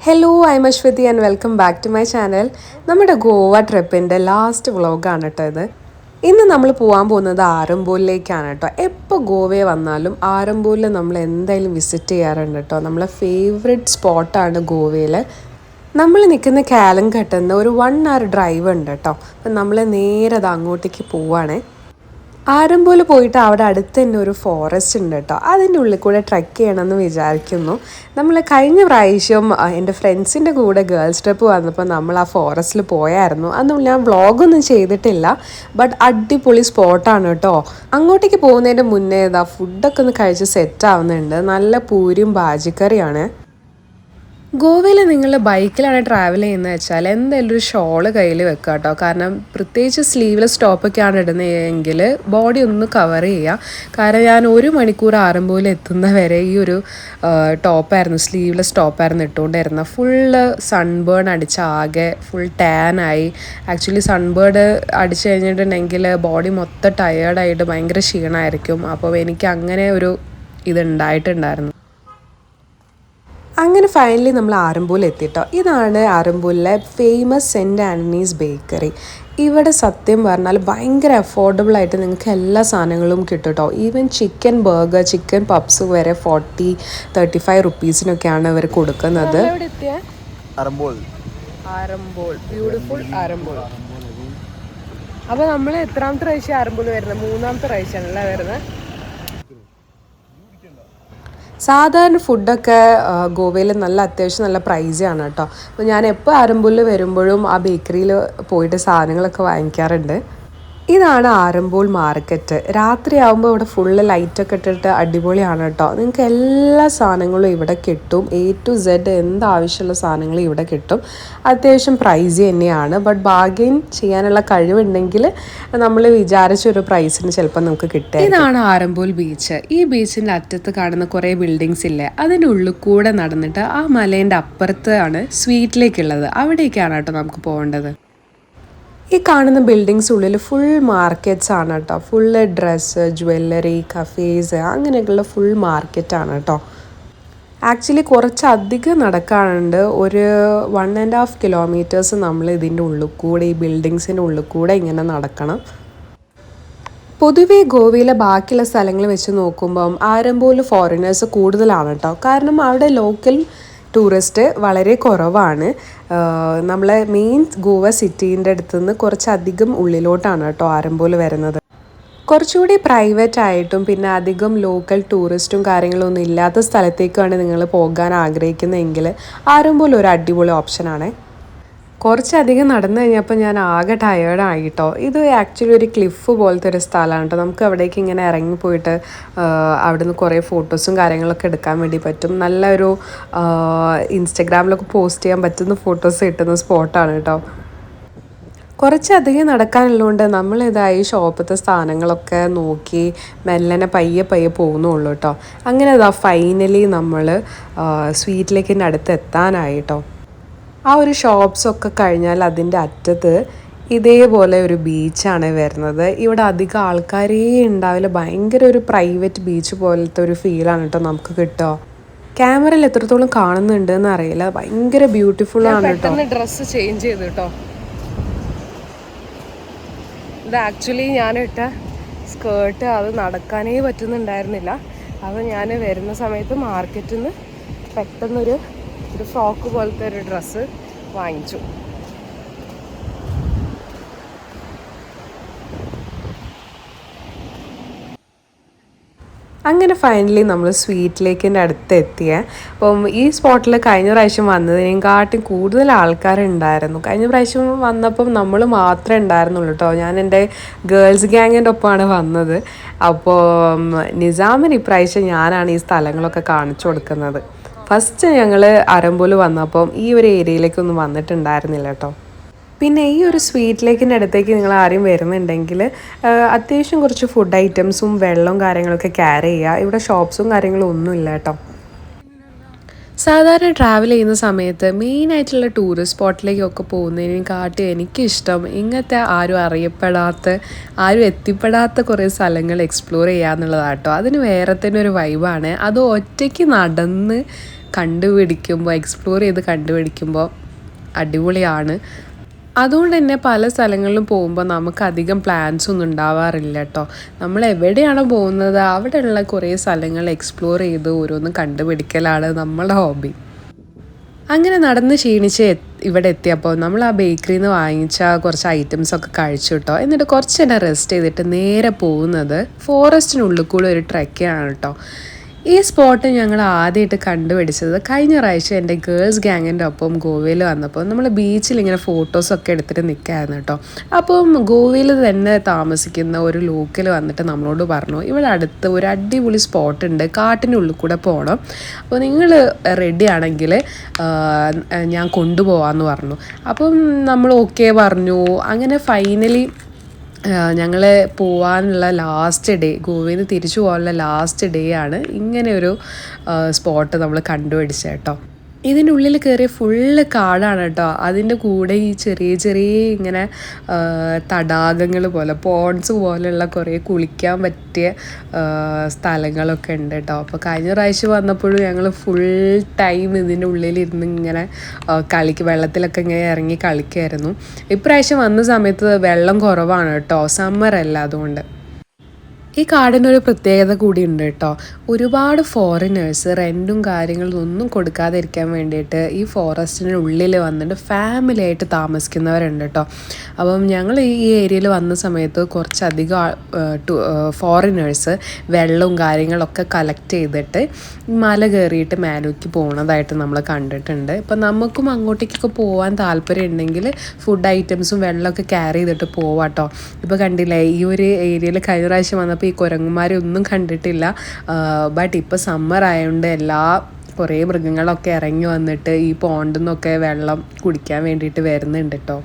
Hello I Ashwathi and welcome back to my channel നമ്മുടെ Goa ട്രിപ്പിന്റെ last വ്ളോഗാണ് കേട്ടോ ഇത്. ഇന്ന് നമ്മൾ പോകാൻ പോകുന്നത് ആരംപൂരിലേക്കാണ് കേട്ടോ എപ്പോൾ ഗോവയെ വന്നാലും ആരംപൂരിൽ നമ്മൾ എന്തായാലും വിസിറ്റ് ചെയ്യാറുണ്ട് കേട്ടോ നമ്മളെ ഫേവറേറ്റ് സ്പോട്ടാണ് ഗോവയിൽ നമ്മൾ നിൽക്കുന്ന കാലം കെട്ടുന്ന ഒരു വൺ അവർ ഡ്രൈവ് ഉണ്ട് കേട്ടോ അപ്പം നമ്മൾ നേരെ അത് അങ്ങോട്ടേക്ക് പോവാണേ. ആരംഭോൽ പോയിട്ട് അവിടെ അടുത്ത് തന്നെ ഒരു ഫോറസ്റ്റ് ഉണ്ട് കേട്ടോ അതിന്റെ ഉള്ളിൽ കൂടെ ട്രക്ക് ചെയ്യണമെന്ന് വിചാരിക്കുന്നു. നമ്മൾ കഴിഞ്ഞ പ്രാവശ്യം എന്റെ ഫ്രണ്ട്സിന്റെ കൂടെ ഗേൾസ് ട്രിപ്പ് വന്നപ്പോൾ നമ്മൾ ആ ഫോറസ്റ്റിൽ പോയായിരുന്നു. അന്ന് ഞാൻ വ്ളോഗൊന്നും ചെയ്തിട്ടില്ല. ബട്ട് അടിപൊളി സ്പോട്ടാണ് കേട്ടോ അങ്ങോട്ടേക്ക് പോകുന്നതിന്റെ മുന്നേ ഇതാ ഫുഡൊക്കെ ഒന്ന് കഴിച്ച് സെറ്റ് ആവുന്നുണ്ട്. നല്ല പൂരിയും ബാജിക്കറിയാണ് ഗോവയിൽ നിങ്ങൾ ബൈക്കിലാണ് ട്രാവൽ ചെയ്യുന്നത് വെച്ചാൽ എന്തായാലും ഒരു ഷോൾ കയ്യിൽ വെക്കുക കേട്ടോ കാരണം പ്രത്യേകിച്ച് സ്ലീവ്ലെസ് ടോപ്പൊക്കെയാണ് ഇടുന്നതെങ്കിൽ ബോഡി ഒന്ന് കവർ ചെയ്യുക കാരണം ഞാൻ ഒരു മണിക്കൂർ ആറുമ്പോൾ എത്തുന്ന വരെ ഈ ഒരു ടോപ്പായിരുന്നു സ്ലീവ്ലെസ് ടോപ്പായിരുന്നു ഇട്ടുകൊണ്ടിരുന്നത്. ഫുള്ള് സൺബേൺ അടിച്ച ആകെ ഫുൾ ടാൻ ആയി. ആക്ച്വലി സൺബേൺ അടിച്ചു കഴിഞ്ഞിട്ടുണ്ടെങ്കിൽ ബോഡി മൊത്തം ടയേർഡായിട്ട് ഭയങ്കര ക്ഷീണമായിരിക്കും അപ്പോൾ എനിക്ക് അങ്ങനെ ഒരു ഇതുണ്ടായിട്ടുണ്ടായിരുന്നു അങ്ങനെ ഫൈനലി നമ്മൾ ആറന്മുള എത്തിട്ടോ. ഇതാണ് ആറമ്പൂലിലെ ഫേമസ് സെന്റ് ആന്റണീസ് ബേക്കറി ഇവിടെ സത്യം പറഞ്ഞാൽ ഭയങ്കര അഫോർഡബിൾ ആയിട്ട് നിങ്ങൾക്ക് എല്ലാ സാധനങ്ങളും കിട്ടും കേട്ടോ even chicken burger chicken puffs വരെ ഫോർട്ടി തേർട്ടി ഫൈവ് റുപ്പീസിനൊക്കെയാണ് അവർ കൊടുക്കുന്നത് അപ്പൊ നമ്മൾ എത്രാമത്തെ പ്രാവശ്യം ആറമ്പോൾ വരുന്നത്? മൂന്നാമത്തെ പ്രാവശ്യമാണല്ലേ വരുന്നത്? സാധാരണ ഫുഡൊക്കെ ഗോവയിൽ നല്ല അത്യാവശ്യം നല്ല പ്രൈസാണ് കേട്ടോ. അപ്പോൾ ഞാൻ എപ്പോൾ ആരംഭൂരിൽ വരുമ്പോഴും ആ ബേക്കറിയിൽ പോയിട്ട് സാധനങ്ങളൊക്കെ വാങ്ങിക്കാറുണ്ട്. ഇതാണ് ആരംബോൾ മാർക്കറ്റ്. രാത്രിയാകുമ്പോൾ ഇവിടെ ഫുള്ള് ലൈറ്റൊക്കെ ഇട്ടിട്ട് അടിപൊളിയാണ് കേട്ടോ നിങ്ങൾക്ക് എല്ലാ സാധനങ്ങളും ഇവിടെ കിട്ടും. എ ടു സെഡ് എന്ത് ആവശ്യമുള്ള സാധനങ്ങളും ഇവിടെ കിട്ടും. അത്യാവശ്യം പ്രൈസ് തന്നെയാണ്. ബട്ട് ബാർഗെയിൻ ചെയ്യാനുള്ള കഴിവുണ്ടെങ്കിൽ നമ്മൾ വിചാരിച്ച ഒരു പ്രൈസിന് ചിലപ്പോൾ നമുക്ക് കിട്ടും ഇതാണ് ആരംബോൾ ബീച്ച് ഈ ബീച്ചിന്റെ അറ്റത്ത് കാണുന്ന കുറേ ബിൽഡിങ്സ് ഇല്ലേ? അതിന്റെ ഉള്ളിൽ കൂടെ നടന്നിട്ട് ആ മലേന്റെ അപ്പുറത്താണ് സ്വീറ്റിലേക്കുള്ളത് അവിടേക്കാണ് കേട്ടോ നമുക്ക് പോകേണ്ടത്. ഈ കാണുന്ന ബിൽഡിങ്സ് ഉള്ളിൽ ഫുൾ മാർക്കറ്റ്സ് ആണ് കേട്ടോ ഫുള്ള് ഡ്രസ്സ് ജ്വല്ലറി കഫേസ് അങ്ങനെയൊക്കെയുള്ള ഫുൾ മാർക്കറ്റ് ആണ് കേട്ടോ ആക്ച്വലി കുറച്ചധികം നടക്കാറുണ്ട് ഒരു വൺ ആൻഡ് ഹാഫ് കിലോമീറ്റേഴ്സ് നമ്മൾ ഇതിന്റെ ഉള്ളിൽ കൂടെ ഈ ബിൽഡിങ്സിന്റെ ഉള്ളിൽ കൂടെ ഇങ്ങനെ നടക്കണം. പൊതുവേ ഗോവയിലെ ബാക്കിയുള്ള സ്ഥലങ്ങൾ വെച്ച് നോക്കുമ്പം ആരും പോലും ഫോറിനേഴ്സ് കൂടുതലാണ് കേട്ടോ കാരണം അവിടെ ലോക്കൽ ടൂറിസ്റ്റ് വളരെ കുറവാണ്. നമ്മളെ മെയിൻ ഗോവ സിറ്റീന്റെ അടുത്ത് നിന്ന് കുറച്ചധികം ഉള്ളിലോട്ടാണ് കേട്ടോ ആരംഭൂൽ വരുന്നത്. കുറച്ചുകൂടി പ്രൈവറ്റ് ആയിട്ടും പിന്നെ അധികം ലോക്കൽ ടൂറിസ്റ്റും കാര്യങ്ങളൊന്നും ഇല്ലാത്ത സ്ഥലത്തേക്കാണ് നിങ്ങൾ പോകാൻ ആഗ്രഹിക്കുന്നതെങ്കിൽ ആരംഭൂൽ ഒരു അടിപൊളി ഓപ്ഷനാണേ കുറച്ചധികം നടന്നു കഴിഞ്ഞപ്പോൾ ഞാൻ ആകെ ടയേർഡായി കേട്ടോ ഇത് ആക്ച്വലി ഒരു ക്ലിഫ് പോലത്തെ ഒരു സ്ഥലമാണ് കേട്ടോ നമുക്ക് അവിടേക്ക് ഇങ്ങനെ ഇറങ്ങി പോയിട്ട് അവിടെ നിന്ന് കുറേ ഫോട്ടോസും കാര്യങ്ങളൊക്കെ എടുക്കാൻ വേണ്ടി പറ്റും. നല്ലൊരു ഇൻസ്റ്റഗ്രാമിലൊക്കെ പോസ്റ്റ് ചെയ്യാൻ പറ്റുന്ന ഫോട്ടോസ് കിട്ടുന്ന സ്പോട്ടാണ് കേട്ടോ കുറച്ചധികം നടക്കാനുള്ളതുകൊണ്ട് നമ്മളിതായി ഷോപ്പത്തെ സ്ഥാനങ്ങളൊക്കെ നോക്കി മെല്ലനെ പയ്യെ പയ്യെ പോകുന്നുള്ളൂ കേട്ടോ അങ്ങനെ ഇതാ ഫൈനലി നമ്മൾ സ്വീറ്റിലേക്ക് അടുത്ത് എത്താനായി കേട്ടോ ആ ഒരു ഷോപ്സൊക്കെ കഴിഞ്ഞാൽ അതിന്റെ അറ്റത്ത് ഇതേപോലെ ഒരു ബീച്ചാണ് വരുന്നത്. ഇവിടെ അധികം ആൾക്കാരേ ഉണ്ടാവില്ല. ഭയങ്കര ഒരു പ്രൈവറ്റ് ബീച്ച് പോലത്തെ ഒരു ഫീലാണ് കേട്ടോ നമുക്ക് കിട്ടുക ക്യാമറയിൽ എത്രത്തോളം കാണുന്നുണ്ട് എന്ന് അറിയില്ല. ഭയങ്കര ബ്യൂട്ടിഫുൾ ആണ് കേട്ടോ. ഡ്രസ്സ് ചേഞ്ച് ചെയ്തു കേട്ടോ. ഇത് ആക്ച്വലി ഞാനിട്ട ഇട്ട സ്കേർട്ട് അത് നടക്കാനേ പറ്റുന്നുണ്ടായിരുന്നില്ല. അപ്പോൾ ഞാൻ വരുന്ന സമയത്ത് മാർക്കറ്റിൽ നിന്ന് പെട്ടെന്നൊരു ഒരു ഫ്രോക്ക് പോലത്തെ ഒരു ഡ്രസ്സ് വാങ്ങിച്ചു. അങ്ങനെ ഫൈനലി നമ്മൾ സ്വീറ്റിലേക്കിന്റെ അടുത്ത് എത്തിയ അപ്പം ഈ സ്പോട്ടിൽ കഴിഞ്ഞ പ്രാവശ്യം വന്നതിനെക്കാട്ടും കൂടുതൽ ആൾക്കാരുണ്ടായിരുന്നു. കഴിഞ്ഞ പ്രാവശ്യം വന്നപ്പം നമ്മൾ മാത്രമേ ഉണ്ടായിരുന്നുള്ളൂ കേട്ടോ ഞാൻ എന്റെ ഗേൾസ് ഗ്യാങ്ങിന്റെ ഒപ്പമാണ് വന്നത്. അപ്പോൾ നിസാമിന് ഇപ്രാവശ്യം ഞാനാണ് ഈ സ്ഥലങ്ങളൊക്കെ കാണിച്ചു കൊടുക്കുന്നത്. ഫസ്റ്റ് ഞങ്ങൾ അരമ്പോൽ വന്നപ്പം ഈ ഒരു ഏരിയയിലേക്കൊന്നും വന്നിട്ടുണ്ടായിരുന്നില്ല കേട്ടോ. പിന്നെ ഈ ഒരു സ്വീറ്റിലേക്കിന്റെ അടുത്തേക്ക് നിങ്ങൾ ആരും വരുന്നുണ്ടെങ്കിൽ അത്യാവശ്യം കുറച്ച് ഫുഡ് ഐറ്റംസും വെള്ളവും കാര്യങ്ങളൊക്കെ ക്യാരി ചെയ്യുക. ഇവിടെ ഷോപ്സും കാര്യങ്ങളും ഒന്നുമില്ല കേട്ടോ. സാധാരണ ട്രാവൽ ചെയ്യുന്ന സമയത്ത് മെയിനായിട്ടുള്ള ടൂറിസ്റ്റ് സ്പോട്ടിലേക്കൊക്കെ പോകുന്നതിനെക്കാട്ടി എനിക്കിഷ്ടം ഇങ്ങനത്തെ ആരും അറിയപ്പെടാത്ത ആരും എത്തിപ്പെടാത്ത കുറേ സ്ഥലങ്ങൾ എക്സ്പ്ലോർ ചെയ്യുക എന്നുള്ളതാട്ടോ കേട്ടോ. അതിന് വേറെ തന്നെ ഒരു വൈബാണ് അത് ഒറ്റയ്ക്ക് നടന്ന് കണ്ടുപിടിക്കുമ്പോൾ എക്സ്പ്ലോർ ചെയ്ത് കണ്ടുപിടിക്കുമ്പോൾ അടിപൊളിയാണ്. അതുകൊണ്ട് തന്നെ പല സ്ഥലങ്ങളിലും പോകുമ്പോൾ നമുക്ക് അധികം പ്ലാൻസ് ഒന്നും ഉണ്ടാവാറില്ല കേട്ടോ നമ്മൾ എവിടെയാണോ പോകുന്നത് അവിടെയുള്ള കുറേ സ്ഥലങ്ങൾ എക്സ്പ്ലോർ ചെയ്ത് ഓരോന്നും കണ്ടുപിടിക്കലാണ് നമ്മുടെ ഹോബി അങ്ങനെ നടന്ന് ക്ഷീണിച്ച് ഇവിടെ എത്തിയപ്പോൾ നമ്മൾ ആ ബേക്കറിയിൽ നിന്ന് വാങ്ങിച്ച കുറച്ച് ഐറ്റംസ് ഒക്കെ കഴിച്ചു കേട്ടോ എന്നിട്ട് കുറച്ച് നേരം റെസ്റ്റ് ചെയ്തിട്ട് നേരെ പോകുന്നത് ഫോറസ്റ്റിനുള്ളിൽ കൂടെ ഒരു ട്രെക്കാണ് കേട്ടോ ഈ സ്പോട്ട് ഞങ്ങൾ ആദ്യമായിട്ട് കണ്ടുപിടിച്ചത് കഴിഞ്ഞ പ്രാവശ്യം എന്റെ ഗേൾസ് ഗ്യാങ്ങിന്റെ ഒപ്പം ഗോവയിൽ വന്നപ്പോൾ നമ്മൾ ബീച്ചിൽ ഇങ്ങനെ ഫോട്ടോസൊക്കെ എടുത്തിട്ട് നിൽക്കായിരുന്നു കേട്ടോ. അപ്പം ഗോവയിൽ തന്നെ താമസിക്കുന്ന ഒരു ലോക്കൽ വന്നിട്ട് നമ്മളോട് പറഞ്ഞു ഇവിടെ അടുത്ത് ഒരു അടിപൊളി സ്പോട്ട് ഉണ്ട് കാട്ടിനുള്ളിൽ കൂടെ പോകണം അപ്പോൾ നിങ്ങൾ റെഡി ആണെങ്കിൽ ഞാൻ കൊണ്ടുപോകാമെന്ന് പറഞ്ഞു. അപ്പം നമ്മൾ ഓക്കെ പറഞ്ഞു. അങ്ങനെ ഫൈനലി ഞങ്ങൾ പോവാനുള്ള ലാസ്റ്റ് ഡേ ഗോവയിൽ നിന്ന് തിരിച്ചു പോകാനുള്ള ലാസ്റ്റ് ഡേ ആണ് ഇങ്ങനെ ഒരു സ്പോട്ട് നമ്മൾ കണ്ടുപിടിച്ചത് കേട്ടോ. ഇതിന്റെ ഉള്ളിൽ കയറിയ ഫുള്ള് കാടാണ് കേട്ടോ. അതിന്റെ കൂടെ ഈ ചെറിയ ചെറിയ ഇങ്ങനെ തടാകങ്ങൾ പോലെ പോൺസ് പോലെയുള്ള കുറേ കുളിക്കാൻ പറ്റിയ സ്ഥലങ്ങളൊക്കെ ഉണ്ട് കേട്ടോ. അപ്പോൾ കഴിഞ്ഞ പ്രാവശ്യം വന്നപ്പോഴും ഞങ്ങൾ ഫുൾ ടൈം ഇതിന്റെ ഉള്ളിലിരുന്ന് ഇങ്ങനെ കളിക്ക് വെള്ളത്തിലൊക്കെ ഇങ്ങനെ ഇറങ്ങി കളിക്കുമായിരുന്നു ഇപ്രാവശ്യം വന്ന സമയത്ത് വെള്ളം കുറവാണ് കേട്ടോ. സമ്മർ അല്ല അതുകൊണ്ട്. ഈ കാടിനൊരു പ്രത്യേകത കൂടിയുണ്ട് കേട്ടോ. ഒരുപാട് ഫോറിനേഴ്സ് റെന്റും കാര്യങ്ങളും ഒന്നും കൊടുക്കാതിരിക്കാൻ വേണ്ടിയിട്ട് ഈ ഫോറസ്റ്റിന്റെ ഉള്ളിൽ വന്നിട്ട് ഫാമിലി ആയിട്ട് താമസിക്കുന്നവരുണ്ട് കേട്ടോ. അപ്പം ഞങ്ങൾ ഈ ഏരിയയിൽ വന്ന സമയത്ത് കുറച്ചധികം ഫോറിനേഴ്സ് വെള്ളവും കാര്യങ്ങളൊക്കെ കളക്ട് ചെയ്തിട്ട് മല കയറിയിട്ട് മേലേക്ക് പോകുന്നതായിട്ട് നമ്മൾ കണ്ടിട്ടുണ്ട്. ഇപ്പം നമുക്കും അങ്ങോട്ടേക്കൊക്കെ പോകാൻ താല്പര്യം ഉണ്ടെങ്കിൽ ഫുഡ് ഐറ്റംസും വെള്ളമൊക്കെ ക്യാരി ചെയ്തിട്ട് പോവാട്ടോ ഇപ്പോൾ കണ്ടില്ലേ ഈ ഒരു ഏരിയയിൽ കഴിഞ്ഞ പ്രാവശ്യം വന്നപ്പോൾ ഈ കുരങ്ങുമാരെ ഒന്നും കണ്ടിട്ടില്ല. ബട്ട് ഇപ്പോൾ സമ്മർ ആയതുകൊണ്ട് എല്ലാ കുറേ മൃഗങ്ങളൊക്കെ ഇറങ്ങി വന്നിട്ട് ഈ പോണ്ടിൽ നിന്നൊക്കെ വെള്ളം കുടിക്കാൻ വേണ്ടിയിട്ട് വരുന്നുണ്ട് കേട്ടോ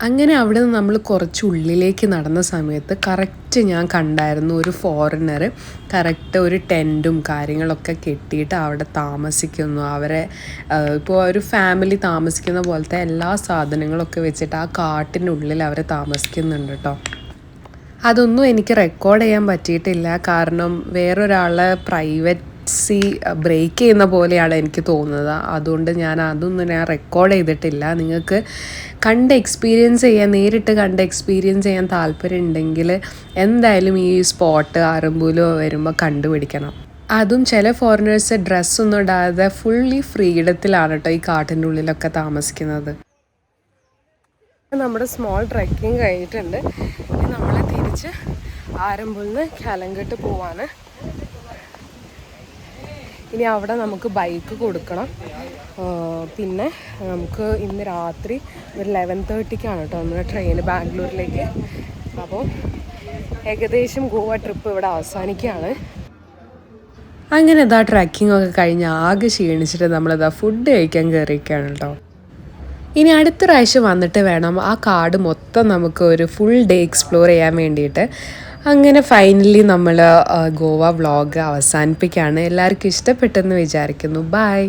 അങ്ങനെ അവിടെ നിന്ന് നമ്മൾ കുറച്ച് ഉള്ളിലേക്ക് നടന്ന സമയത്ത് കറക്റ്റ് ഞാൻ കണ്ടായിരുന്നു ഒരു ഫോറിനർ കറക്റ്റ് ഒരു ടെന്റും കാര്യങ്ങളൊക്കെ കെട്ടിയിട്ട് അവിടെ താമസിക്കുന്നു. അവരെ ഇപ്പോൾ ഒരു ഫാമിലി താമസിക്കുന്ന പോലത്തെ എല്ലാ സാധനങ്ങളൊക്കെ വെച്ചിട്ട് ആ കാട്ടിനുള്ളിൽ അവരെ താമസിക്കുന്നുണ്ട് കേട്ടോ അതൊന്നും എനിക്ക് റെക്കോർഡ് ചെയ്യാൻ പറ്റിയിട്ടില്ല. കാരണം വേറൊരാളെ പ്രൈവറ്റ് സി ബ്രേക്ക് ചെയ്യുന്ന പോലെയാണ് എനിക്ക് തോന്നുന്നത്. അതുകൊണ്ട് ഞാൻ അതൊന്നും ഞാൻ റെക്കോർഡ് ചെയ്തിട്ടില്ല. നിങ്ങൾക്ക് കണ്ട് എക്സ്പീരിയൻസ് ചെയ്യാൻ നേരിട്ട് കണ്ട് എക്സ്പീരിയൻസ് ചെയ്യാൻ താല്പര്യം ഉണ്ടെങ്കിൽ എന്തായാലും ഈ സ്പോട്ട് ആറമ്പൂലോ വരുമ്പോൾ കണ്ടുപിടിക്കണം. അതും ചില ഫോറിനേഴ്സ് ഡ്രസ്സൊന്നും ഇടാതെ ഫുള്ളി ഫ്രീഡത്തിലാണ് കേട്ടോ ഈ കാട്ടിന്റെ ഉള്ളിലൊക്കെ താമസിക്കുന്നത്. നമ്മുടെ സ്മോൾ ട്രക്കിങ് കഴിഞ്ഞിട്ടുണ്ട്. തിരിച്ച് ആരംഭിൽ നിന്ന് കലങ്കട്ട് പോവാണ്. ഇനി അവിടെ നമുക്ക് ബൈക്ക് കൊടുക്കണം. പിന്നെ നമുക്ക് ഇന്ന് രാത്രി ഒരു ലെവൻ തേർട്ടിക്കാണ് കേട്ടോ നമ്മുടെ ട്രെയിൻ ബാംഗ്ലൂരിലേക്ക്. അപ്പോൾ ഏകദേശം ഗോവ ട്രിപ്പ് ഇവിടെ അവസാനിക്കുകയാണ്. അങ്ങനെ ഇതാ ട്രക്കിംഗ് ഒക്കെ കഴിഞ്ഞ് ആകെ ക്ഷീണിച്ചിട്ട് നമ്മളിതാ ഫുഡ് കഴിക്കാൻ കയറിയിരിക്കുകയാണ് കേട്ടോ ഇനി അടുത്ത പ്രാവശ്യം വന്നിട്ട് വേണം ആ കാട് മൊത്തം നമുക്ക് ഒരു ഫുൾ ഡേ എക്സ്പ്ലോർ ചെയ്യാൻ വേണ്ടിയിട്ട്. അങ്ങനെ ഫൈനലി നമ്മൾ ഗോവ വ്ളോഗ് അവസാനിപ്പിക്കുകയാണ്. എല്ലാവർക്കും ഇഷ്ടപ്പെട്ടെന്ന് വിചാരിക്കുന്നു. ബൈ